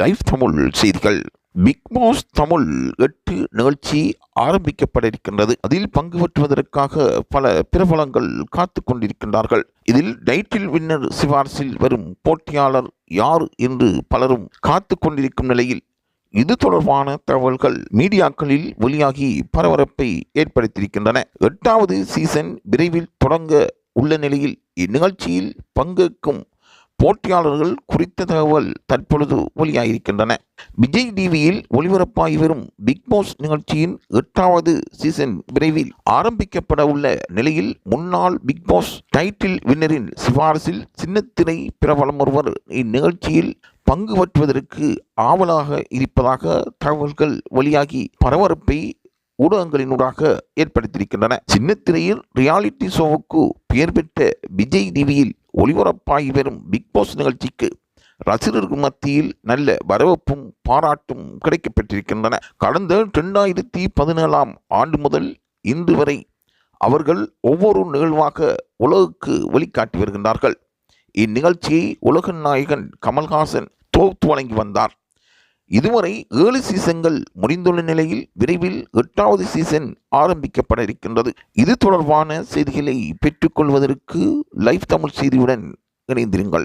Live Tamil செய்திகள். Big pass Tamil எட்டு நிகழ்ச்சி ஆரம்பிக்கப்பட இருக்கின்றது. அதில் பங்கு பெற்றுவதற்காக பல பிரபலங்கள் காத்து கொண்டிருக்கின்றார்கள். இதில் டைட்டில் வின்னர் சிபாரிசில் வரும் போட்டியாளர் யார் என்று பலரும் காத்து கொண்டிருக்கும் நிலையில் இது தொடர்பான தகவல்கள் மீடியாக்களில் வெளியாகி பரபரப்பை ஏற்படுத்தியிருக்கின்றன. எட்டாவது சீசன் விரைவில் தொடங்க உள்ள நிலையில் இந்நிகழ்ச்சியில் பங்கேற்கும் போட்டியாளர்கள் குறித்த தகவல் தற்பொழுது வெளியாகியிருக்கின்றன விஜய் டிவியில் ஒளிபரப்பாகி வரும் பிக் பாஸ் நிகழ்ச்சியின் எட்டாவது சீசன் விரைவில் ஆரம்பிக்கப்பட உள்ள நிலையில் முன்னாள் பிக் பாஸ் டைட்டில் வின்னரின் சிபாரிசில் சின்னத்திரை பிரபலம் ஒருவர் இந்நிகழ்ச்சியில் பங்கு பற்றுவதற்கு ஆவலாக இருப்பதாக தகவல்கள் வெளியாகி பரபரப்பை ஊடகங்களினூடாக ஏற்படுத்தியிருக்கின்றன. சின்னத்திரையில் ரியாலிட்டி ஷோவுக்கு பெயர் பெற்ற விஜய் டிவியில் ஒளிபரப்பாகி வரும் பிக் பாஸ் நிகழ்ச்சிக்கு ரசிகர்கள் மத்தியில் நல்ல வரவேற்பும் பாராட்டும் கிடைக்கப்பெற்றிருக்கின்றன. கடந்த ரெண்டாயிரத்தி பதினேழாம் ஆண்டு முதல் இன்று வரை அவர்கள் ஒவ்வொரு நிகழ்வாக உலகுக்கு வெளிக்காட்டி வருகின்றார்கள். இந்நிகழ்ச்சியை உலக நாயகன் கமல்ஹாசன் தொகுத்து வழங்கி வந்தார். இதுவரை ஏழு சீசன்கள் முடிந்துள்ள நிலையில் விரைவில் எட்டாவது சீசன் ஆரம்பிக்கப்பட இருக்கின்றது. இது தொடர்பான செய்திகளை பெற்றுக்கொள்வதற்கு லைவ் தமிழ் செய்தியுடன் இணைந்திருங்கள்.